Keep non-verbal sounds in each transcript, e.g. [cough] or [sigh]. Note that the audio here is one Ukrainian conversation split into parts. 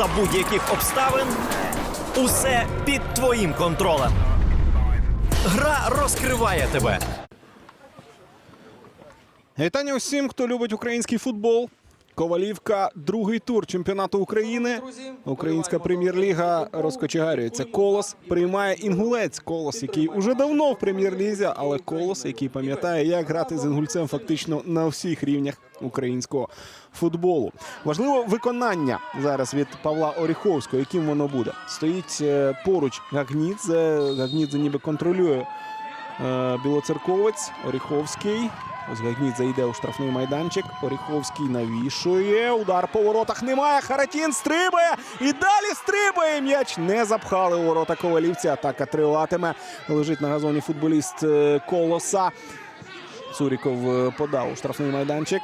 за будь-яких обставин. Усе під твоїм контролем. Гра розкриває тебе. Вітання усім, хто любить український футбол. Ковалівка, другий тур чемпіонату України. Українська прем'єр-ліга розкочегарюється. Колос приймає інгулець. Колос, який уже давно в прем'єр-лізі, але колос, який пам'ятає, як грати з інгульцем фактично на всіх рівнях українського футболу. Важливо виконання зараз від Павла Оріховського. Яким воно буде? Стоїть е, поруч Гагнідзе. Гагнідзе ніби контролює Е, Білоцерковець, Оріховський. Ось Гагнідзе йде у штрафний майданчик. Оріховський навішує. Удар по воротах немає. Харатін стрибає. І далі стрибає. М'яч не запхали у ворота ковалівці. Атака триватиме. Лежить на газоні футболіст е, Колоса. Цуріков е, подав у штрафний майданчик.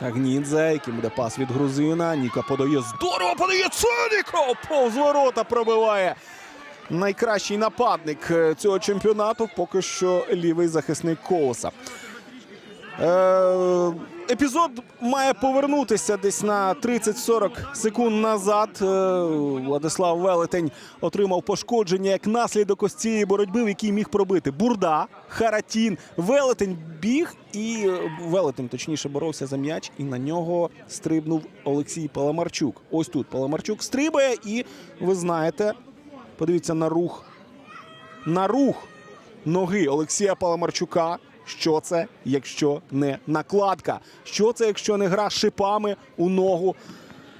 Гнідзе, який буде пас від грузина. Ніка подає здорово, подає Цуріков! Повз ворота пробиває. Найкращий нападник е, цього чемпіонату поки що лівий захисник Колоса. Е, епізод має повернутися десь на 30-40 секунд назад. Е, Владислав Велетень отримав пошкодження як наслідок ось цієї боротьби, в якій міг пробити Бурда, Харатін. Велетень біг і е, Велетень точніше боровся за м'яч, і на нього стрибнув Олексій Паламарчук. Ось тут Паламарчук стрибає, і ви знаєте, подивіться на рух. На рух ноги Олексія Паламарчука. Що це, якщо не накладка? Що це, якщо не гра шипами у ногу?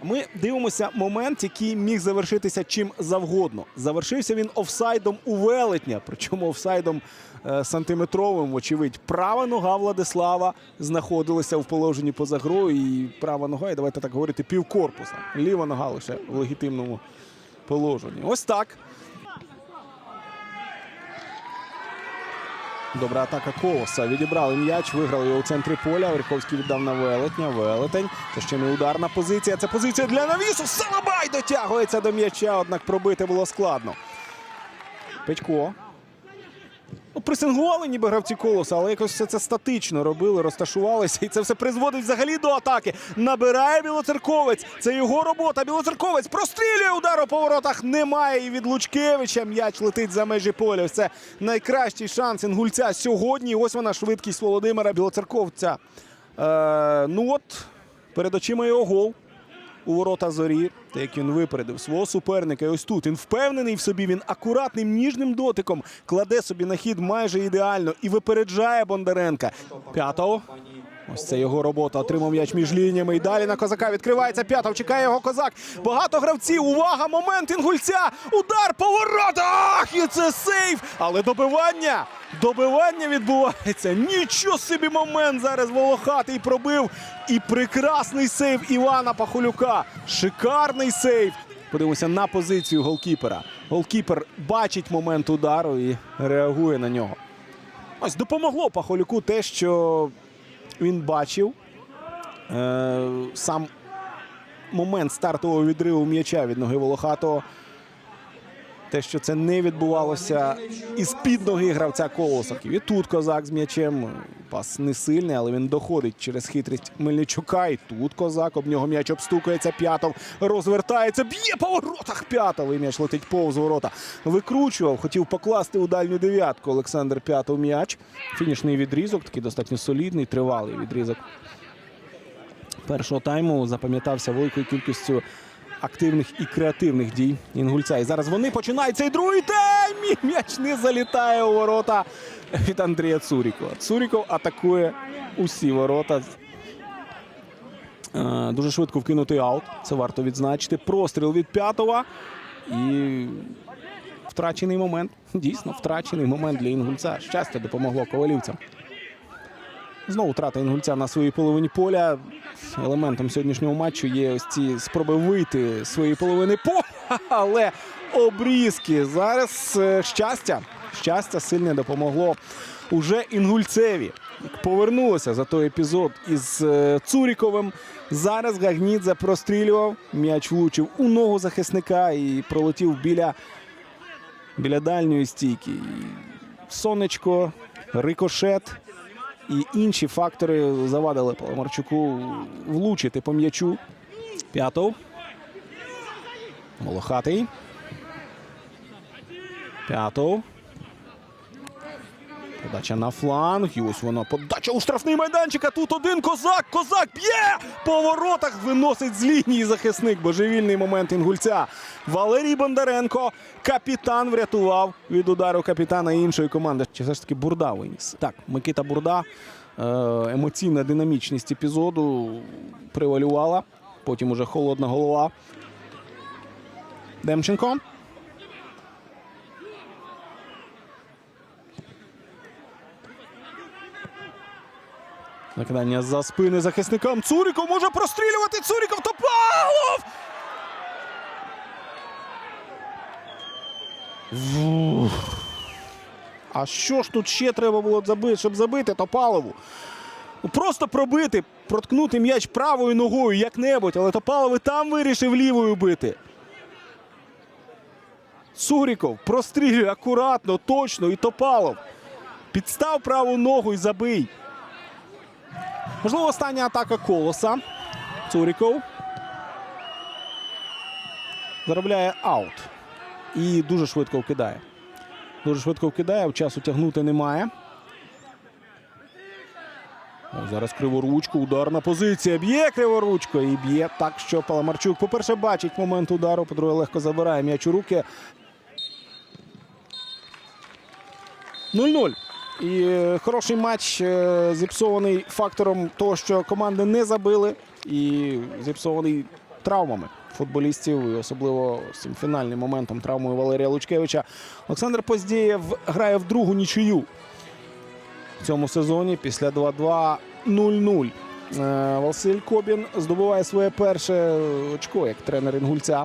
Ми дивимося момент, який міг завершитися чим завгодно. Завершився він офсайдом у велетня, причому офсайдом е, сантиметровим. Вочевидь, права нога Владислава знаходилася в положенні поза грою. І права нога, і давайте так говорити, півкорпуса. Ліва нога лише в легітимному положенні. Ось так. Добра атака Колоса. Відібрали м'яч, виграли його у центрі поля. Верховський віддав на велетня. Велетень. Це ще не ударна позиція. Це позиція для навісу. Салабай дотягується до м'яча, однак пробити було складно. Петько. Ну, пресингували ніби гравці колоса, але якось все це статично робили, розташувалися, і це все призводить взагалі до атаки. Набирає Білоцерковець. Це його робота. Білоцерковець прострілює удару по воротах. Немає і від Лучкевича. М'яч летить за межі поля. Це найкращий шанс інгульця сьогодні. Ось вона швидкість Володимира Білоцерковця. Е, ну от перед очима його гол у ворота зорі, Те, як він випередив свого суперника. І ось тут він впевнений в собі. Він акуратним ніжним дотиком кладе собі на хід майже ідеально і випереджає Бондаренка. П'ятого. Ось це його робота. Отримав м'яч між лініями. І далі на козака відкривається п'ятов. Чекає його козак. Багато гравців. Увага! Момент інгульця. Удар по воротах! І це сейф. Але добивання. Добивання відбувається. Нічого собі момент зараз волохатий пробив. І прекрасний сейв Івана Пахолюка. Шикарний сейв. Подивимося на позицію голкіпера. Голкіпер бачить момент удару і реагує на нього. Ось допомогло Пахолюку те, що він бачив е, сам момент стартового відриву м'яча від ноги Волохатого. Те, що це не відбувалося із під ноги гравця Колосаків. І тут козак з м'ячем. Пас не сильний, але він доходить через хитрість Мельничука. І тут козак об нього м'яч обстукується. П'ятов розвертається, б'є по воротах п'ятов. І м'яч летить повз ворота. Викручував, хотів покласти у дальню дев'ятку Олександр П'ятов м'яч. Фінішний відрізок, такий достатньо солідний, тривалий відрізок першого тайму запам'ятався великою кількістю активних і креативних дій інгульця. І зараз вони починають цей другий тайм. М'яч не залітає у ворота від Андрія Цурікова. Цуріков атакує усі ворота. Е, Дуже швидко вкинутий аут. Це варто відзначити. Простріл від п'ятого. І втрачений момент. Дійсно, втрачений момент для інгульця. Щастя допомогло ковалівцям. Знову втрата інгульця на своїй половині поля. Елементом сьогоднішнього матчу є ось ці спроби вийти з своєї половини поля, [laughs] але обрізки. Зараз е, щастя. Щастя сильне допомогло уже інгульцеві. Повернулося за той епізод із е, Цуріковим. Зараз Гагнідзе прострілював. М'яч влучив у ногу захисника і пролетів біля, біля дальньої стійки. Сонечко, рикошет і інші фактори завадили Паламарчуку влучити по м'ячу. П'ятов. Волохатий. П'ятов. Подача на фланг. І ось вона подача у штрафний майданчик. А тут один козак. Козак б'є! По воротах виносить з лінії захисник. Божевільний момент інгульця. Валерій Бондаренко. Капітан врятував від удару капітана іншої команди. Чи все ж таки Бурда виніс? Так, Микита Бурда. Е, Емоційна динамічність епізоду превалювала. Потім уже холодна голова. Демченко. Накидання за спини захисникам. Цуріков може прострілювати. Цуріков Топалов! А що ж тут ще треба було забити, щоб забити Топалову? Ну, Просто пробити, проткнути м'яч правою ногою як-небудь, але Топалов і там вирішив лівою бити. Цуріков прострілює акуратно, точно і Топалов. Підстав праву ногу і забий. Можливо, остання атака колоса. Цуріков. Заробляє аут. І дуже швидко вкидає. Дуже швидко вкидає, часу тягнути немає. Ось зараз криворучко, ударна позиція. Б'є криворучко і б'є так, що Паламарчук, по-перше, бачить момент удару, по-друге, легко забирає м'яч у руки. 0-0. І е, хороший матч е, зіпсований фактором того, що команди не забили, і зіпсований травмами футболістів, і особливо цим фінальним моментом травмою Валерія Лучкевича. Олександр Поздієв грає в другу нічию в цьому сезоні після 2-2 0-0. Е, Василь Кобін здобуває своє перше очко як тренер інгульця.